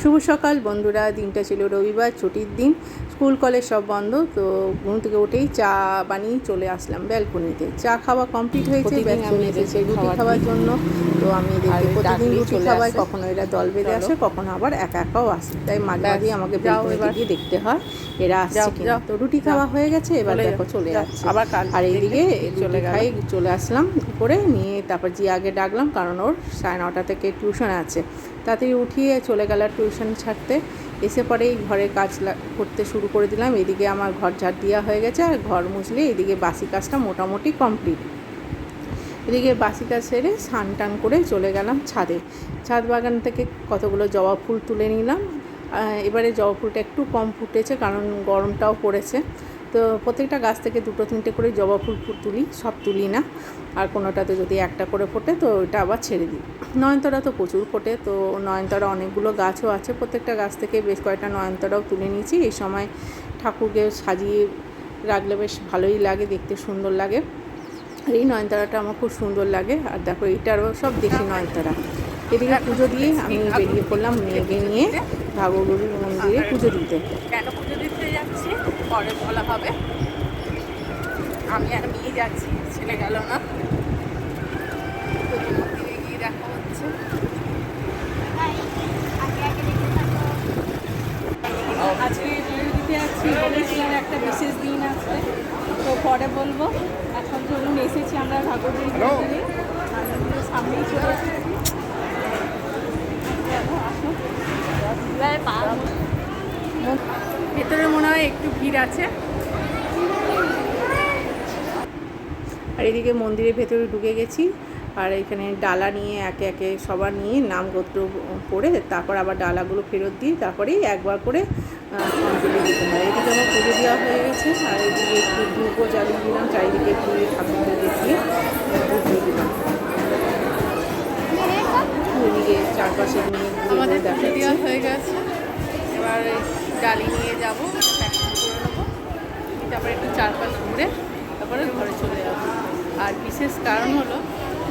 শুভ সকাল বন্ধুরা দিনটা ছিল রবিবার ছুটির দিন। স্কুল কলেজ সব বন্ধ তো ঘুম থেকে উঠেই চা বানিয়ে চলে আসলাম ব্যালকনিতে। চা খাওয়া কমপ্লিট হয়েছে রুটি খাওয়ার জন্য। তো আমি এদেরকে প্রতিদিন রুটি খাওয়াই। কখনো এরা দল বেঁধে আসে কখনো আবার একা একাও আসে। তাই মাঝে মাঝেই আমাকে ব্যালকনিতে। গিয়ে দেখতে হয় এরা আসছে কিনা। তো রুটি খাওয়া হয়ে গেছে এবার দেখো চলে যাচ্ছে আবার আর এইদিকে চলে খাই চলে আসলাম উপরে নিয়ে তারপর যে আগে ডাকলাম কারণ ওর সাড়ে নটা থেকে টিউশন আছে। তাড়াতাড়ি উঠিয়ে চলে গেল টিউশন ছাড়তে। এসে পরেই ঘরের কাজ করতে শুরু করে দিলাম। এদিকে আমার ঘর ঝাড় দেওয়া হয়ে গেছে আর ঘর মুছলে এদিকে বাসি কাজটা মোটামুটি কমপ্লিট এদিকে বাসি কাজ সেরে স্নান টান করে চলে গেলাম ছাদে। ছাদ বাগান থেকে কতগুলো জবা ফুল তুলে নিলাম। এবারে জবা ফুলটা একটু কম ফুটেছে কারণ গরমটাও পড়েছে। তো প্রত্যেকটা গাছ থেকে দুটো তিনটে করে জবা ফুল তুলি, সব তুলি না। আর কোনোটাতে যদি একটা করে ফোটে তো ওইটা আবার ছেড়ে দিই। নয়নতারা তো প্রচুর ফোটে, তো নয়নতারা অনেকগুলো গাছও আছে। প্রত্যেকটা গাছ থেকে বেশ কয়েকটা নয়নতারাও তুলে নিয়েছি। এই সময় ঠাকুরকে সাজিয়ে রাখলে বেশ ভালোই লাগে, দেখতে সুন্দর লাগে। আর এই নয়নতারাটা আমার খুব সুন্দর লাগে। আর দেখো এইটারও সব দেশি নয়নতারা। এদিকে পুজো দিয়ে আমি বেরিয়ে পড়লাম মেয়েকে নিয়ে ভাগবরী মন্দিরে পুজো দিতে কেন পুজো দিতে যাচ্ছি পরে বলা হবে। আমি আর মেয়ে যাচ্ছি ছেলে গেল না। গিয়ে দেখা হচ্ছে। আজকে যাচ্ছি বলেছিলাম একটা বিশেষ দিন আছে। তো পরে বলব। এখন ধরুন এসেছি আমরা মন্দিরে। সামনেই চলে এসেছি। চলো, আসো। ভেতরে মনে হয় একটু ভিড় আছে। আর এদিকে মন্দিরের ভেতরে ঢুকে গেছি। আর এখানে ডালা নিয়ে একে একে সবার নিয়ে নাম গোত্র পড়ে তারপর আবার ডালাগুলো ফেরত দিই তারপরেই একবার করে অঞ্জলি দিতে হয়। এদিকে আমার পুজো দেওয়া হয়ে গেছে। আর এদিকে একটু ধূপও জ্বালিয়ে দিলাম চারিদিকে একটু ঠাকুরকে দেখিয়ে ধূপ দিয়ে দিলাম। এদিকে চারপাশে নিয়ে ঘুরে আমাদের ঘুরে দেওয়া হয়ে গেছে। এবার ডালি নিয়ে যাব প্যাকিং করে নেব। তারপরে একটু চারপাশ ঘুরে তারপরে ঘরে চলে যাব। আর বিশেষ কারণ হলো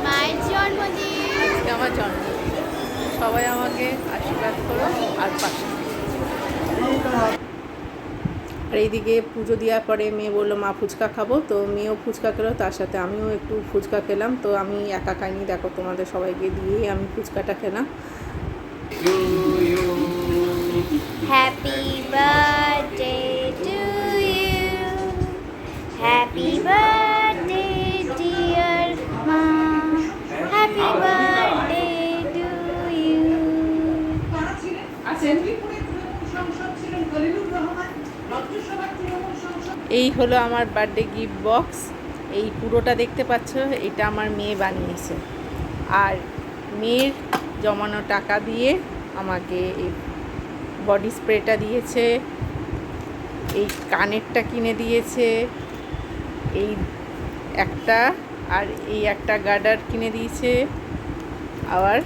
মায়ের জন্মদিন। আজকে আমার জন্মদিন। সবাই আমাকে আশীর্বাদ করো আর পাশে। আর এইদিকে পুজো দেওয়ার পরে মেয়ে বলল মা ফুচকা খাব। তো মেয়েও ফুচকা খেলো তার সাথে আমিও একটু ফুচকা খেলাম। তো আমি একা খাইনি দেখো তোমাদের সবাইকে দিয়েই আমি ফুচকাটা খেলাম। হ্যাপি এই হলো আমার বার্থডে গিফট বক্স। এই পুরোটা দেখতে পাচ্ছ, এটা আমার মেয়ে বানিয়েছে। আর মেয়ের জমানো টাকা দিয়ে আমাকে এই বডি স্প্রেটা দিয়েছে, এই কানেরটা কিনে দিয়েছে, এই একটা আর এই একটা গার্ডার কিনে দিয়েছে, আবার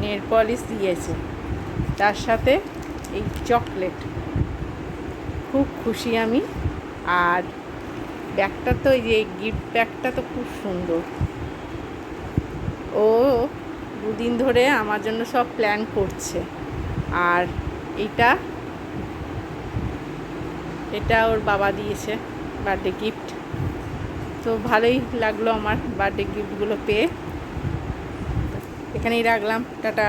নেল পলিশ দিয়েছে। তার সাথে এই চকলেট। খুব খুশি আমি। আর ব্যাগটা তো এই যে গিফট ব্যাগটা তো খুব সুন্দর। ও দুদিন ধরে আমার জন্য সব প্ল্যান করছে। আর এটা এটা ওর বাবা দিয়েছে বার্থডে গিফট তো ভালোই লাগল আমার বার্থডে গিফটগুলো পেয়ে। এখানেই রাখলাম। টাটা।